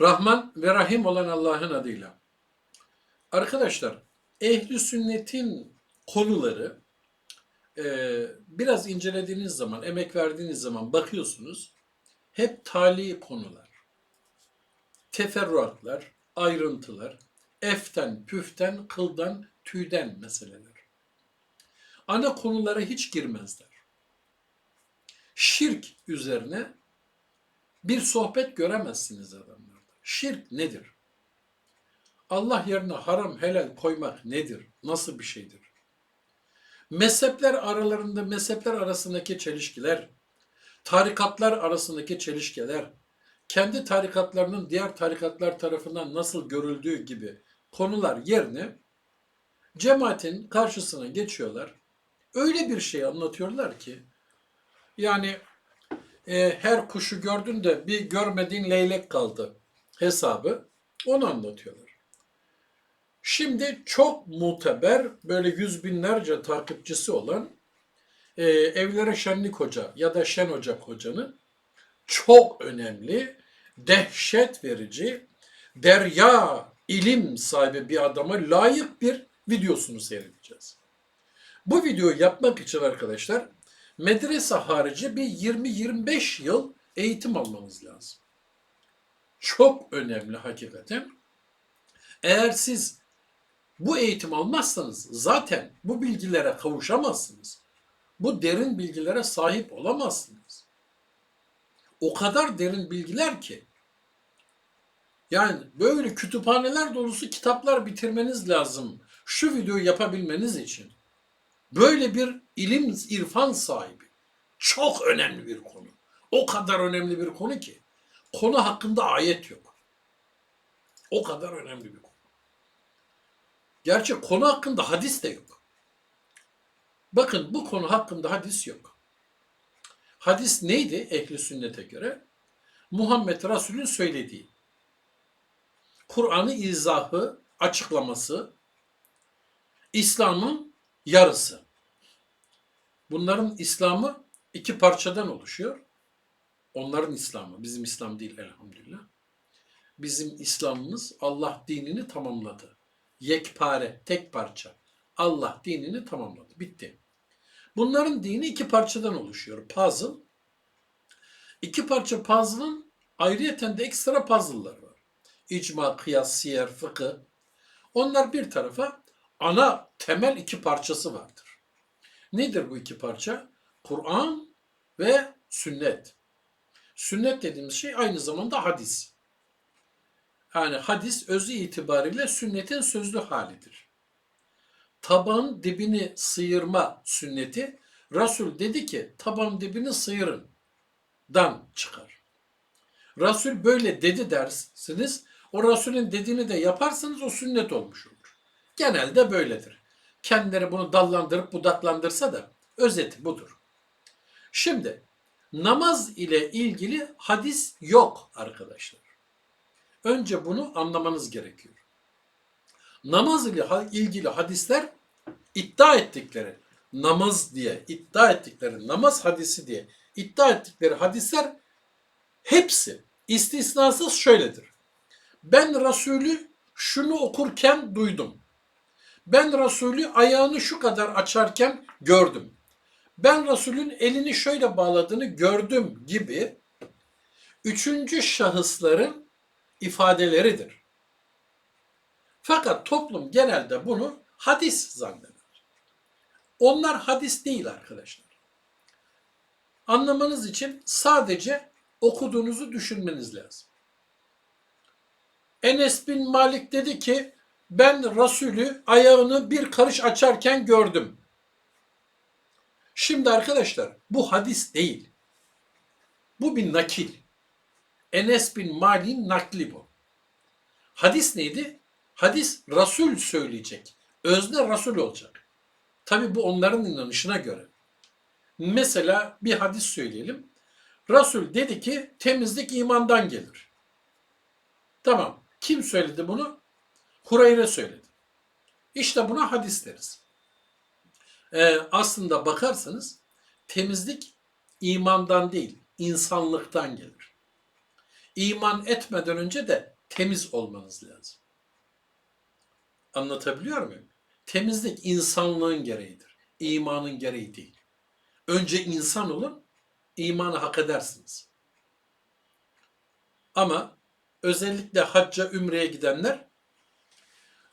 Rahman ve Rahim olan Allah'ın adıyla. Arkadaşlar, ehli sünnetin konuları e, biraz incelediğiniz zaman, emek verdiğiniz zaman bakıyorsunuz hep tali konular. Teferruatlar, ayrıntılar, eften, püften, kıldan, tüyden meseleler. Ana konulara hiç girmezler. Şirk üzerine bir sohbet göremezsiniz adamlarda. Şirk nedir? Allah yerine haram helal koymak nedir? Nasıl bir şeydir? Mezhepler aralarında mezhepler arasındaki çelişkiler, tarikatlar arasındaki çelişkiler, kendi tarikatlarının diğer tarikatlar tarafından nasıl görüldüğü gibi konular yerine cemaatin karşısına geçiyorlar. Öyle bir şey anlatıyorlar ki yani e, her kuşu gördün de bir görmediğin leylek kaldı hesabı onu anlatıyorlar. Şimdi çok muteber böyle yüz binlerce takipçisi olan e, Evlere Şenlik Hoca ya da Şen Hoca hocanın çok önemli, dehşet verici, derya ilim sahibi bir adama layık bir videosunu seyredeceğiz. Bu videoyu yapmak için arkadaşlar medrese harici bir 20-25 yıl eğitim almanız lazım. Çok önemli hakikaten. Eğer siz bu eğitim almazsanız zaten bu bilgilere kavuşamazsınız. Bu derin bilgilere sahip olamazsınız. O kadar derin bilgiler ki yani böyle kütüphaneler dolusu kitaplar bitirmeniz lazım şu videoyu yapabilmeniz için. Böyle bir ilim, irfan sahibi. Çok önemli bir konu. O kadar önemli bir konu ki. Konu hakkında ayet yok. O kadar önemli bir konu. Gerçi konu hakkında hadis de yok. Bakın bu konu hakkında hadis yok. Hadis neydi ehli sünnete göre? Muhammed Resul'ün söylediği. Kur'an'ı izahı, açıklaması, İslam'ın yarısı. Bunların İslam'ı iki parçadan oluşuyor. Onların İslam'ı, bizim İslam değil elhamdülillah. Bizim İslam'ımız Allah dinini tamamladı. Yekpare, tek parça. Allah dinini tamamladı. Bitti. Bunların dini iki parçadan oluşuyor. Puzzle. İki parça puzzle'ın ayrıyeten de ekstra puzzle'lar var. İcma, kıyas, siyer, fıkıh. Onlar bir tarafa ana temel iki parçası vardır. Nedir bu iki parça? Kur'an ve sünnet. Sünnet dediğimiz şey aynı zamanda hadis. Yani hadis özü itibariyle sünnetin sözlü halidir. Taban dibini sıyırma sünneti Resul dedi ki taban dibini sıyırın dan çıkar. Resul böyle dedi dersiniz. O Resulün dediğini de yaparsanız o sünnet olmuş olur. Genelde böyledir. Kendileri bunu dallandırıp budaklandırsa da özeti budur. Şimdi namaz ile ilgili hadis yok arkadaşlar. Önce bunu anlamanız gerekiyor. Namaz ile ilgili hadisler iddia ettikleri namaz diye iddia ettikleri namaz hadisi diye iddia ettikleri hadisler hepsi istisnasız şöyledir. Ben Resulü şunu okurken duydum. Ben Resulü ayağını şu kadar açarken gördüm. Ben Resulün elini şöyle bağladığını gördüm gibi üçüncü şahısların ifadeleridir. Fakat toplum genelde bunu hadis zanneder. Onlar hadis değil arkadaşlar. Anlamanız için sadece okuduğunuzu düşünmeniz lazım. Enes bin Malik dedi ki ben Resulü ayağını bir karış açarken gördüm. Şimdi arkadaşlar bu hadis değil. Bu bir nakil. Enes bin Malik'in nakli bu. Hadis neydi? Hadis Resul söyleyecek. Özne Resul olacak. Tabi bu onların inanışına göre. Mesela bir hadis söyleyelim. Resul dedi ki temizlik imandan gelir. Tamam. Kim söyledi bunu? Hureyre söyledi. İşte buna hadis deriz. Ee, aslında bakarsanız temizlik imandan değil, insanlıktan gelir. iman etmeden önce de temiz olmanız lazım. Anlatabiliyor muyum? Temizlik insanlığın gereğidir. İmanın gereği değil. Önce insan olun, imanı hak edersiniz. Ama özellikle hacca, ümreye gidenler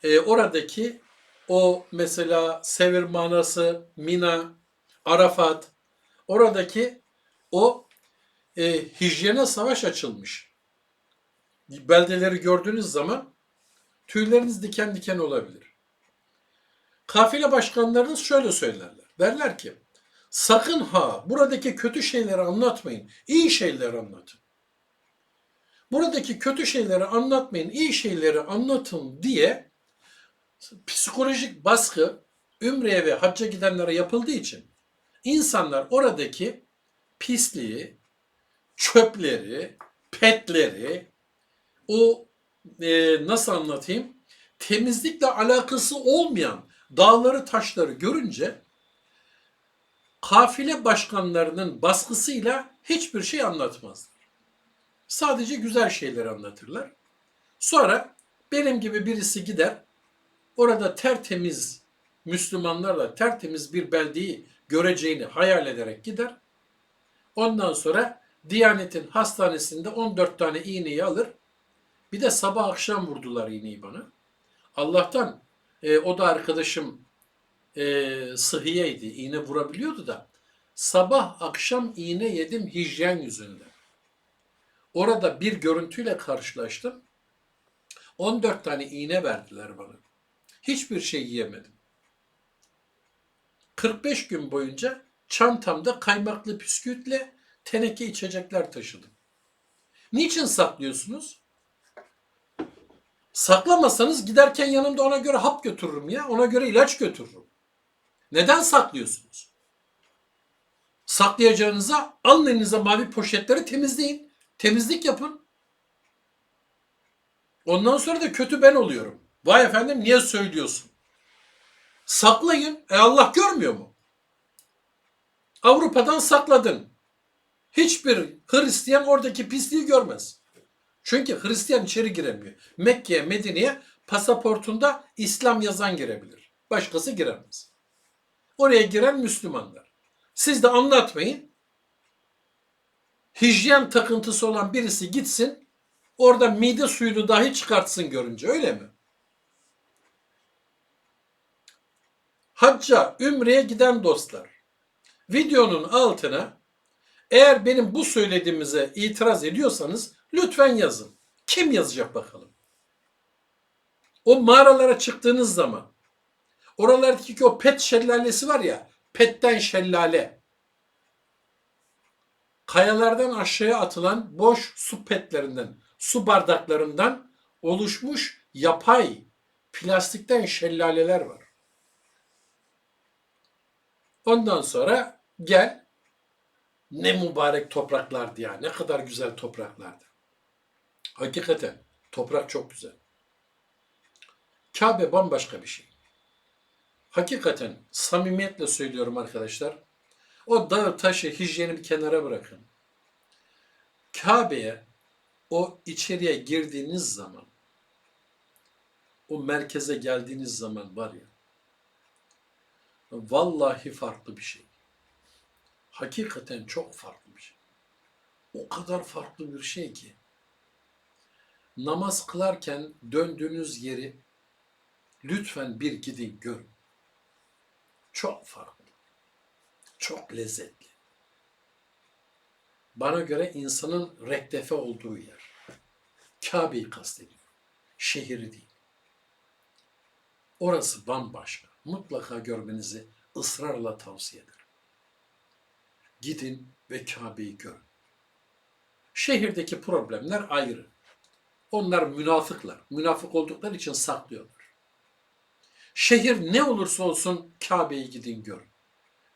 e, oradaki o mesela Sevir manası, Mina, Arafat, oradaki o e, hijyene savaş açılmış. Beldeleri gördüğünüz zaman tüyleriniz diken diken olabilir. Kafile başkanlarınız şöyle söylerler. Derler ki sakın ha buradaki kötü şeyleri anlatmayın. iyi şeyleri anlatın. Buradaki kötü şeyleri anlatmayın, iyi şeyleri anlatın diye psikolojik baskı Ümre'ye ve hacca gidenlere yapıldığı için insanlar oradaki pisliği, çöpleri, petleri, o e, nasıl anlatayım temizlikle alakası olmayan dağları taşları görünce kafile başkanlarının baskısıyla hiçbir şey anlatmazlar. Sadece güzel şeyleri anlatırlar. Sonra benim gibi birisi gider orada tertemiz Müslümanlarla tertemiz bir beldeyi göreceğini hayal ederek gider. Ondan sonra Diyanet'in hastanesinde 14 tane iğneyi alır. Bir de sabah akşam vurdular iğneyi bana. Allah'tan e, o da arkadaşım e, sıhhiyeydi. iğne vurabiliyordu da. Sabah akşam iğne yedim hijyen yüzünden. Orada bir görüntüyle karşılaştım. 14 tane iğne verdiler bana. Hiçbir şey yiyemedim. 45 gün boyunca çantamda kaymaklı püsküvitle teneke içecekler taşıdım. Niçin saklıyorsunuz? Saklamasanız giderken yanımda ona göre hap götürürüm ya. Ona göre ilaç götürürüm. Neden saklıyorsunuz? Saklayacağınıza alın elinize mavi poşetleri temizleyin. Temizlik yapın. Ondan sonra da kötü ben oluyorum. Vay efendim niye söylüyorsun? Saklayın. E Allah görmüyor mu? Avrupa'dan sakladın. Hiçbir Hristiyan oradaki pisliği görmez. Çünkü Hristiyan içeri giremiyor. Mekke'ye, Medine'ye pasaportunda İslam yazan girebilir. Başkası giremez. Oraya giren Müslümanlar. Siz de anlatmayın. Hijyen takıntısı olan birisi gitsin, orada mide suyunu dahi çıkartsın görünce öyle mi? Hacca, ümreye giden dostlar. Videonun altına eğer benim bu söylediğimize itiraz ediyorsanız lütfen yazın. Kim yazacak bakalım? O mağaralara çıktığınız zaman oralardaki o pet şelalesi var ya petten şelale kayalardan aşağıya atılan boş su petlerinden, su bardaklarından oluşmuş yapay plastikten şelaleler var. Ondan sonra gel ne mübarek topraklardı ya. Ne kadar güzel topraklardı. Hakikaten toprak çok güzel. Kabe bambaşka bir şey. Hakikaten samimiyetle söylüyorum arkadaşlar. O dağ taşı hijyeni bir kenara bırakın. Kabe'ye o içeriye girdiğiniz zaman o merkeze geldiğiniz zaman var ya vallahi farklı bir şey. Hakikaten çok farklı bir şey. O kadar farklı bir şey ki namaz kılarken döndüğünüz yeri lütfen bir gidin görün. Çok farklı. Çok lezzetli. Bana göre insanın rektefe olduğu yer. Kabe'yi kastediyor. Şehri değil. Orası bambaşka. Mutlaka görmenizi ısrarla tavsiye ederim. Gidin ve Kabe'yi görün. Şehirdeki problemler ayrı. Onlar münafıklar. Münafık oldukları için saklıyorlar. Şehir ne olursa olsun Kabe'yi gidin görün.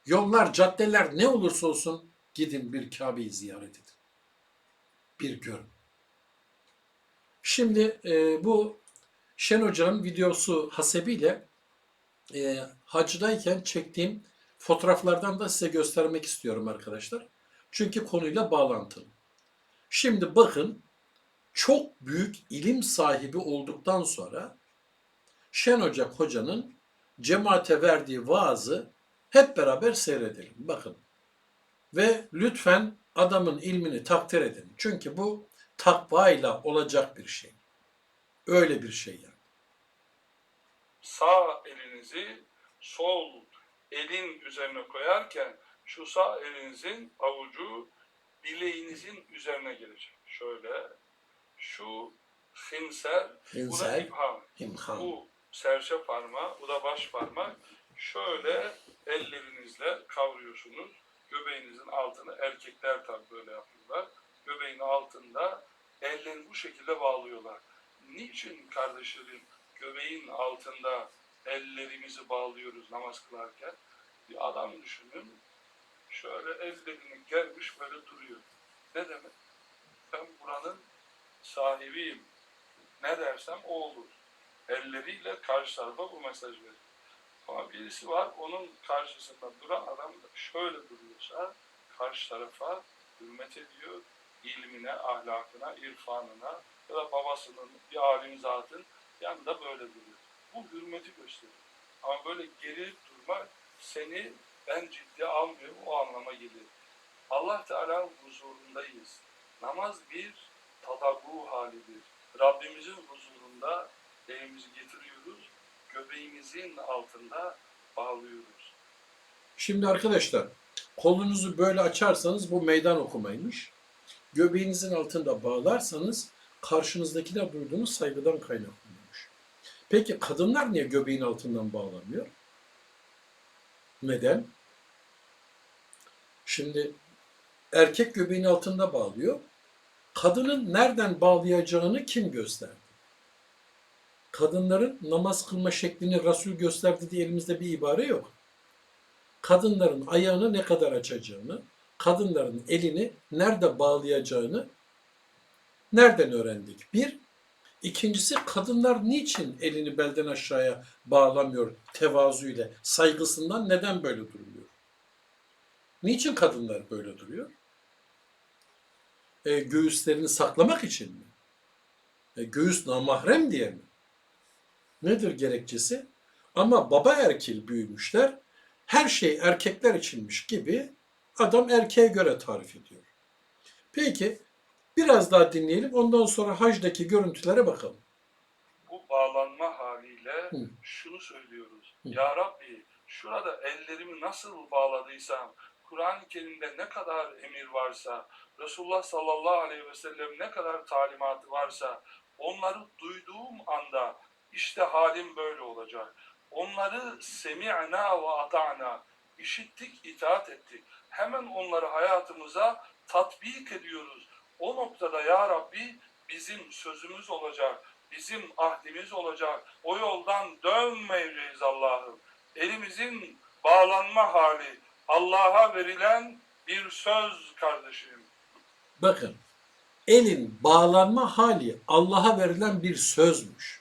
Yollar, caddeler ne olursa olsun gidin bir Kabe'yi ziyaret edin. Bir görün. Şimdi e, bu Şen Hoca'nın videosu hasebiyle e, hacdayken çektiğim fotoğraflardan da size göstermek istiyorum arkadaşlar. Çünkü konuyla bağlantılı. Şimdi bakın çok büyük ilim sahibi olduktan sonra Şen Ocak Hoca'nın cemaate verdiği vaazı hep beraber seyredelim. Bakın. Ve lütfen adamın ilmini takdir edin. Çünkü bu takvayla olacak bir şey. Öyle bir şey yani. Sağ elinizi sol elin üzerine koyarken şu sağ elinizin avucu bileğinizin üzerine gelecek. Şöyle şu hinser, bu da ibham. imhan. Bu serçe parmağı, bu da baş parmak. Şöyle ellerinizle kavruyorsunuz. Göbeğinizin altını, erkekler tabi böyle yapıyorlar. Göbeğin altında elleri bu şekilde bağlıyorlar. Niçin kardeşlerim göbeğin altında ellerimizi bağlıyoruz namaz kılarken? Bir adam düşünün, şöyle ellerini gelmiş böyle duruyor. Ne demek? Ben buranın sahibiyim. Ne dersem o olur elleriyle karşı tarafa bu mesaj veriyor. Ama birisi var onun karşısında duran adam da şöyle duruyorsa karşı tarafa hürmet ediyor. ilmine, ahlakına, irfanına ya da babasının, bir alim zatın yanında böyle duruyor. Bu hürmeti gösteriyor. Ama böyle geri durmak seni ben ciddiye almıyorum o anlama gelir. Allah Teala huzurundayız. Namaz bir tadabbu halidir. Rabbimizin huzurunda elimizi getiriyoruz, göbeğimizin altında bağlıyoruz. Şimdi arkadaşlar kolunuzu böyle açarsanız bu meydan okumaymış. Göbeğinizin altında bağlarsanız karşınızdakine duyduğunuz saygıdan kaynaklanıyormuş. Peki kadınlar niye göbeğin altından bağlamıyor? Neden? Şimdi erkek göbeğin altında bağlıyor. Kadının nereden bağlayacağını kim gösterdi? Kadınların namaz kılma şeklini Resul gösterdi diye elimizde bir ibare yok kadınların ayağını ne kadar açacağını, kadınların elini nerede bağlayacağını nereden öğrendik? Bir. İkincisi kadınlar niçin elini belden aşağıya bağlamıyor tevazuyla, saygısından neden böyle duruyor? Niçin kadınlar böyle duruyor? E, göğüslerini saklamak için mi? E, göğüs namahrem diye mi? Nedir gerekçesi? Ama baba erkil büyümüşler, her şey erkekler içinmiş gibi adam erkeğe göre tarif ediyor. Peki biraz daha dinleyelim ondan sonra hacdaki görüntülere bakalım. Bu bağlanma haliyle Hı. şunu söylüyoruz. Hı. Ya Rabbi şurada ellerimi nasıl bağladıysam, Kur'an-ı Kerim'de ne kadar emir varsa, Resulullah sallallahu aleyhi ve sellem ne kadar talimatı varsa, onları duyduğum anda işte halim böyle olacak. Onları semi'na ve ata'na, işittik, itaat ettik. Hemen onları hayatımıza tatbik ediyoruz. O noktada ya Rabbi bizim sözümüz olacak, bizim ahdimiz olacak. O yoldan dönmeyeceğiz Allah'ım. Elimizin bağlanma hali Allah'a verilen bir söz kardeşim. Bakın elin bağlanma hali Allah'a verilen bir sözmüş.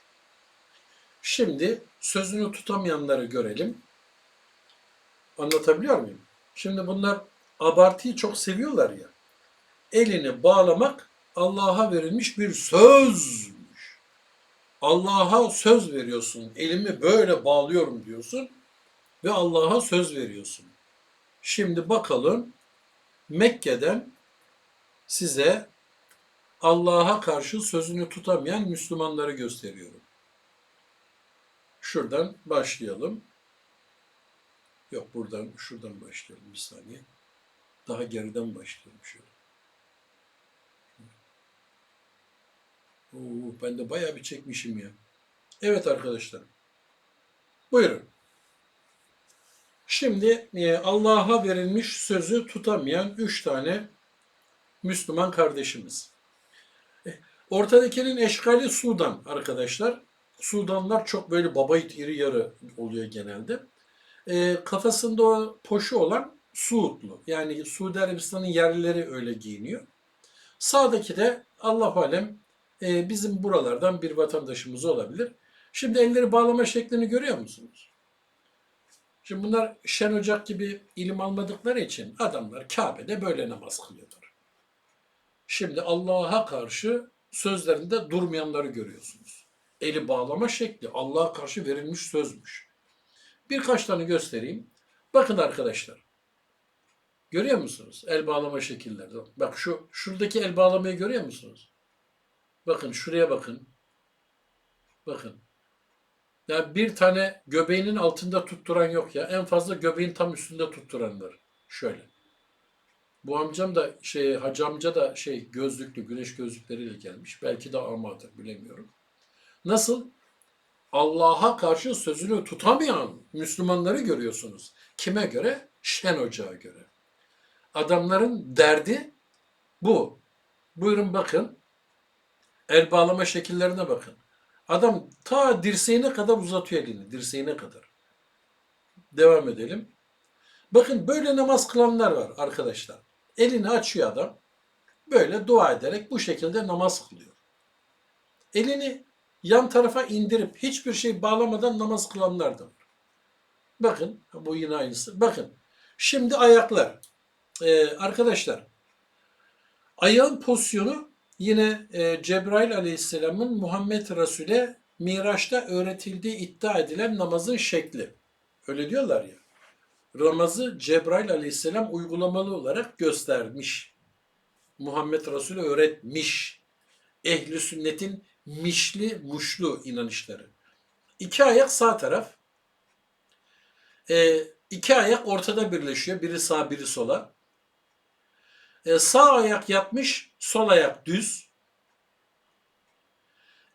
Şimdi sözünü tutamayanları görelim. Anlatabiliyor muyum? Şimdi bunlar abartıyı çok seviyorlar ya. Elini bağlamak Allah'a verilmiş bir sözmüş. Allah'a söz veriyorsun. Elimi böyle bağlıyorum diyorsun ve Allah'a söz veriyorsun. Şimdi bakalım Mekke'den size Allah'a karşı sözünü tutamayan Müslümanları gösteriyorum. Şuradan başlayalım. Yok buradan, şuradan başlayalım bir saniye. Daha geriden başlayalım şöyle. Oo, ben de bayağı bir çekmişim ya. Evet arkadaşlar. Buyurun. Şimdi e, Allah'a verilmiş sözü tutamayan üç tane Müslüman kardeşimiz. E, Ortadakinin eşkali Sudan arkadaşlar. Sudanlar çok böyle babayit iri yarı oluyor genelde. E, kafasında o poşu olan Suudlu. Yani Suudi Arabistan'ın yerlileri öyle giyiniyor. Sağdaki de Allah alem e, bizim buralardan bir vatandaşımız olabilir. Şimdi elleri bağlama şeklini görüyor musunuz? Şimdi bunlar Şen Ocak gibi ilim almadıkları için adamlar Kabe'de böyle namaz kılıyorlar. Şimdi Allah'a karşı sözlerinde durmayanları görüyorsunuz. Eli bağlama şekli Allah'a karşı verilmiş sözmüş. Birkaç tane göstereyim. Bakın arkadaşlar. Görüyor musunuz? El bağlama şekilleri. Bak şu şuradaki el bağlamayı görüyor musunuz? Bakın şuraya bakın. Bakın. Ya bir tane göbeğinin altında tutturan yok ya. En fazla göbeğin tam üstünde tutturan var. Şöyle. Bu amcam da şey hacı amca da şey gözlüklü güneş gözlükleriyle gelmiş. Belki de amadır bilemiyorum. Nasıl? Allah'a karşı sözünü tutamayan Müslümanları görüyorsunuz. Kime göre? Şen Ocağı göre. Adamların derdi bu. Buyurun bakın. El bağlama şekillerine bakın. Adam ta dirseğine kadar uzatıyor elini. Dirseğine kadar. Devam edelim. Bakın böyle namaz kılanlar var arkadaşlar. Elini açıyor adam. Böyle dua ederek bu şekilde namaz kılıyor. Elini yan tarafa indirip hiçbir şey bağlamadan namaz kılanlar da var. Bakın bu yine aynısı. Bakın şimdi ayaklar. Ee, arkadaşlar ayağın pozisyonu yine e, Cebrail aleyhisselamın Muhammed Resul'e Miraç'ta öğretildiği iddia edilen namazın şekli. Öyle diyorlar ya. Namazı Cebrail aleyhisselam uygulamalı olarak göstermiş. Muhammed Resul'e öğretmiş. Ehli sünnetin mişli muşlu inanışları. İki ayak sağ taraf. Ee, iki ayak ortada birleşiyor. Biri sağ biri sola. Ee, sağ ayak yatmış, sol ayak düz.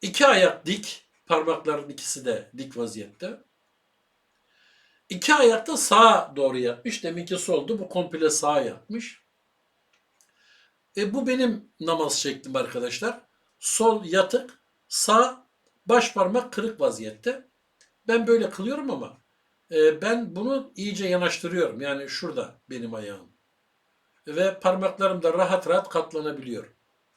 İki ayak dik. Parmakların ikisi de dik vaziyette. İki ayak da sağa doğru yatmış. Deminki soldu. Bu komple sağa yatmış. E, bu benim namaz şeklim arkadaşlar. Sol yatık, sağ baş parmak kırık vaziyette. Ben böyle kılıyorum ama e, ben bunu iyice yanaştırıyorum. Yani şurada benim ayağım. Ve parmaklarım da rahat rahat katlanabiliyor.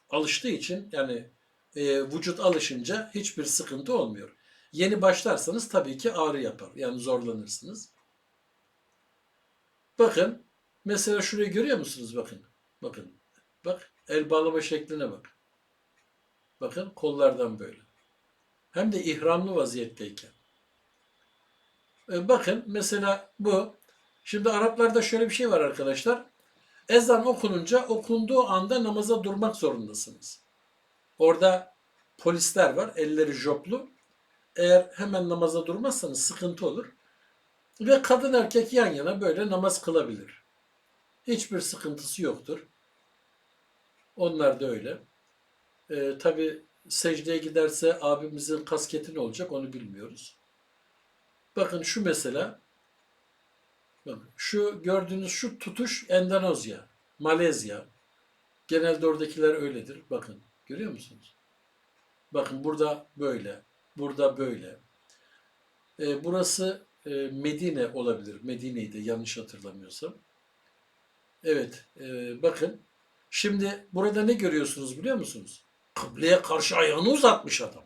Alıştığı için yani e, vücut alışınca hiçbir sıkıntı olmuyor. Yeni başlarsanız tabii ki ağrı yapar. Yani zorlanırsınız. Bakın mesela şurayı görüyor musunuz? Bakın. Bakın. Bak el bağlama şekline bak. Bakın kollardan böyle. Hem de ihramlı vaziyetteyken. E, bakın mesela bu. Şimdi Araplarda şöyle bir şey var arkadaşlar. Ezan okununca okunduğu anda namaza durmak zorundasınız. Orada polisler var. Elleri joplu. Eğer hemen namaza durmazsanız sıkıntı olur. Ve kadın erkek yan yana böyle namaz kılabilir. Hiçbir sıkıntısı yoktur. Onlar da öyle. Ee, Tabi secdeye giderse abimizin kasketi ne olacak onu bilmiyoruz. Bakın şu mesela, şu gördüğünüz şu tutuş Endonezya, Malezya. Genelde oradakiler öyledir. Bakın görüyor musunuz? Bakın burada böyle, burada böyle. Ee, burası e, Medine olabilir. Medine'ydi yanlış hatırlamıyorsam. Evet, e, bakın. Şimdi burada ne görüyorsunuz biliyor musunuz? Kıbleye karşı ayağını uzatmış adam.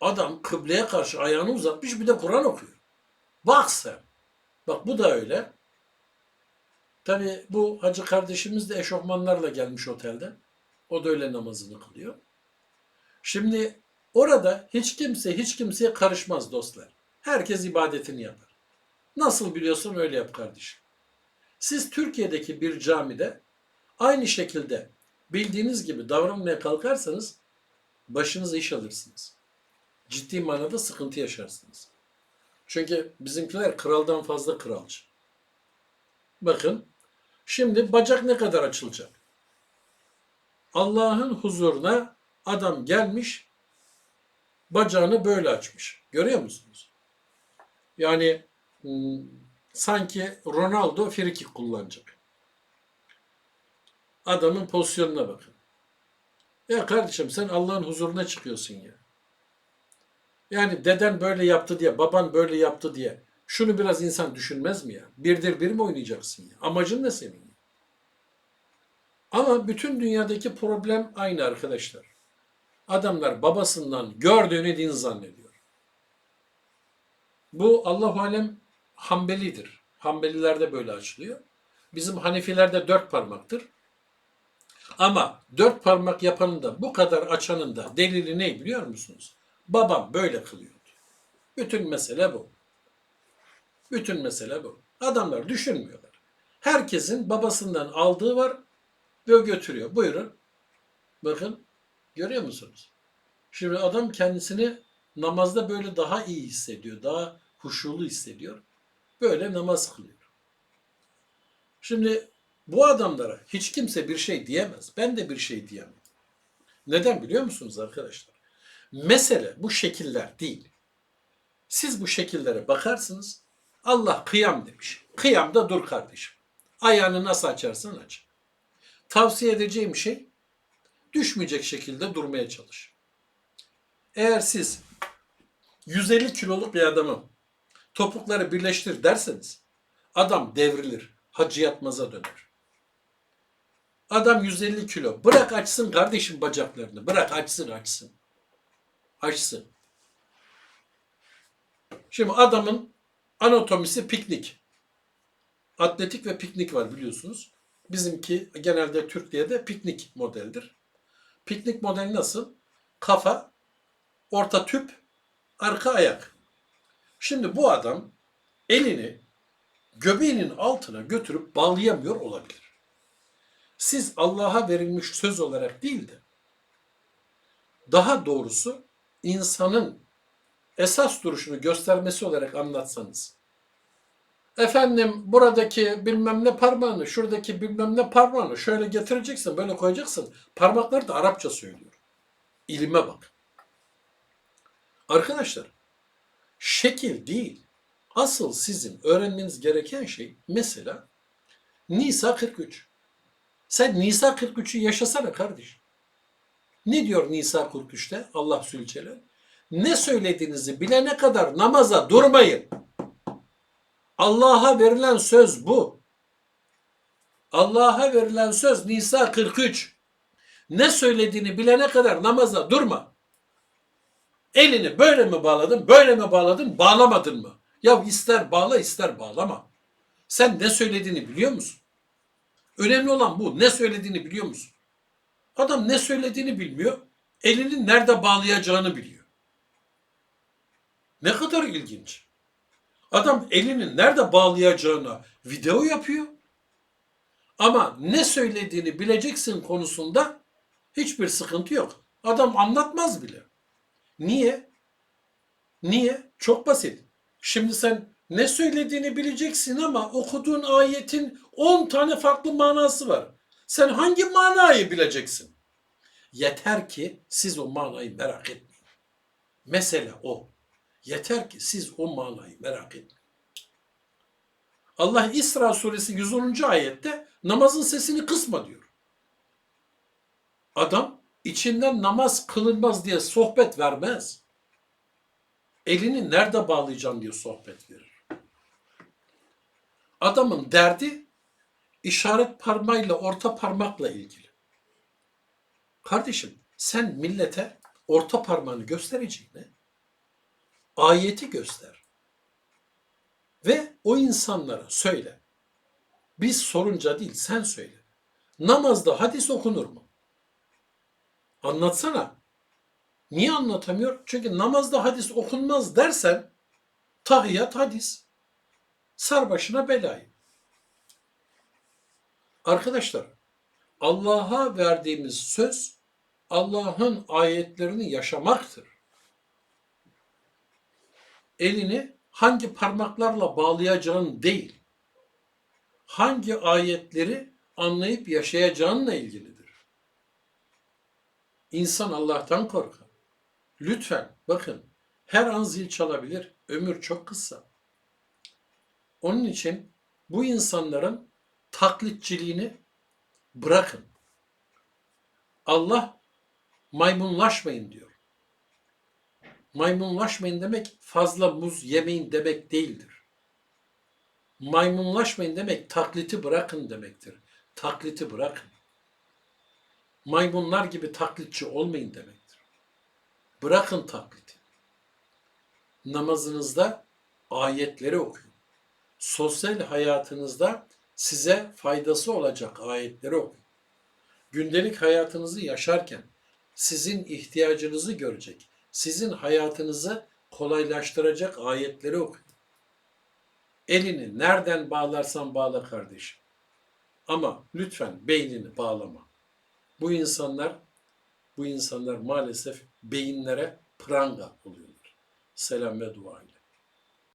Adam kıbleye karşı ayağını uzatmış bir de Kur'an okuyor. Bak sen. Bak bu da öyle. Tabi bu hacı kardeşimiz de eşofmanlarla gelmiş otelden. O da öyle namazını kılıyor. Şimdi orada hiç kimse hiç kimseye karışmaz dostlar. Herkes ibadetini yapar. Nasıl biliyorsun öyle yap kardeşim. Siz Türkiye'deki bir camide aynı şekilde bildiğiniz gibi davranmaya kalkarsanız başınıza iş alırsınız. Ciddi manada sıkıntı yaşarsınız. Çünkü bizimkiler kraldan fazla kralcı. Bakın şimdi bacak ne kadar açılacak? Allah'ın huzuruna adam gelmiş bacağını böyle açmış. Görüyor musunuz? Yani hmm, sanki Ronaldo friki kullanacak. Adamın pozisyonuna bakın. Ya kardeşim sen Allah'ın huzuruna çıkıyorsun ya. Yani deden böyle yaptı diye, baban böyle yaptı diye. Şunu biraz insan düşünmez mi ya? Birdir bir mi oynayacaksın ya? Amacın ne senin? Ama bütün dünyadaki problem aynı arkadaşlar. Adamlar babasından gördüğünü din zannediyor. Bu Allah alem Hanbelidir. Hanbelilerde böyle açılıyor. Bizim Hanefilerde dört parmaktır. Ama dört parmak yapanın da bu kadar açanın da delili ne biliyor musunuz? Babam böyle kılıyordu. Bütün mesele bu. Bütün mesele bu. Adamlar düşünmüyorlar. Herkesin babasından aldığı var ve götürüyor. Buyurun. Bakın görüyor musunuz? Şimdi adam kendisini namazda böyle daha iyi hissediyor. Daha huşulu hissediyor. Böyle namaz kılıyor. Şimdi bu adamlara hiç kimse bir şey diyemez. Ben de bir şey diyemem. Neden biliyor musunuz arkadaşlar? Mesele bu şekiller değil. Siz bu şekillere bakarsınız. Allah kıyam demiş. Kıyamda dur kardeşim. Ayağını nasıl açarsan aç. Tavsiye edeceğim şey düşmeyecek şekilde durmaya çalış. Eğer siz 150 kiloluk bir adamı topukları birleştir derseniz adam devrilir. Hacı yatmaza döner. Adam 150 kilo. Bırak açsın kardeşim bacaklarını. Bırak açsın açsın. Açsın. Şimdi adamın anatomisi piknik. Atletik ve piknik var biliyorsunuz. Bizimki genelde Türkiye'de piknik modeldir. Piknik modeli nasıl? Kafa, orta tüp, arka ayak. Şimdi bu adam elini göbeğinin altına götürüp bağlayamıyor olabilir. Siz Allah'a verilmiş söz olarak değil de daha doğrusu insanın esas duruşunu göstermesi olarak anlatsanız. Efendim buradaki bilmem ne parmağını, şuradaki bilmem ne parmağını şöyle getireceksin, böyle koyacaksın. Parmakları da Arapça söylüyor. İlime bak. Arkadaşlar, şekil değil. Asıl sizin öğrenmeniz gereken şey mesela Nisa 43. Sen Nisa 43'ü yaşasana kardeşim. Ne diyor Nisa 43'te Allah Zülcelal? Ne söylediğinizi bilene kadar namaza durmayın. Allah'a verilen söz bu. Allah'a verilen söz Nisa 43. Ne söylediğini bilene kadar namaza durma. Elini böyle mi bağladın, böyle mi bağladın, bağlamadın mı? Ya ister bağla ister bağlama. Sen ne söylediğini biliyor musun? Önemli olan bu. Ne söylediğini biliyor musun? Adam ne söylediğini bilmiyor. Elini nerede bağlayacağını biliyor. Ne kadar ilginç. Adam elini nerede bağlayacağına video yapıyor. Ama ne söylediğini bileceksin konusunda hiçbir sıkıntı yok. Adam anlatmaz bile. Niye? Niye? Çok basit. Şimdi sen ne söylediğini bileceksin ama okuduğun ayetin 10 tane farklı manası var. Sen hangi manayı bileceksin? Yeter ki siz o manayı merak etmeyin. Mesele o. Yeter ki siz o manayı merak etmeyin. Allah İsra suresi 110. ayette namazın sesini kısma diyor. Adam içinden namaz kılınmaz diye sohbet vermez. Elini nerede bağlayacağım diye sohbet verir. Adamın derdi işaret parmağıyla orta parmakla ilgili. Kardeşim sen millete orta parmağını göstereceğine ayeti göster. Ve o insanlara söyle. Biz sorunca değil sen söyle. Namazda hadis okunur mu? Anlatsana. Niye anlatamıyor? Çünkü namazda hadis okunmaz dersen tahiyat hadis. Sar başına belayı. Arkadaşlar Allah'a verdiğimiz söz Allah'ın ayetlerini yaşamaktır. Elini hangi parmaklarla bağlayacağın değil, hangi ayetleri anlayıp yaşayacağınla ilgilidir. İnsan Allah'tan korkar. Lütfen bakın her an zil çalabilir. Ömür çok kısa. Onun için bu insanların taklitçiliğini bırakın. Allah maymunlaşmayın diyor. Maymunlaşmayın demek fazla muz yemeyin demek değildir. Maymunlaşmayın demek takliti bırakın demektir. Takliti bırakın. Maymunlar gibi taklitçi olmayın demektir. Bırakın taklidi. Namazınızda ayetleri okuyun. Sosyal hayatınızda size faydası olacak ayetleri okuyun. gündelik hayatınızı yaşarken sizin ihtiyacınızı görecek, sizin hayatınızı kolaylaştıracak ayetleri okuyun. Elini nereden bağlarsan bağla kardeşim. Ama lütfen beynini bağlama. Bu insanlar bu insanlar maalesef beyinlere pranga oluyorlar. Selam ve dua ile.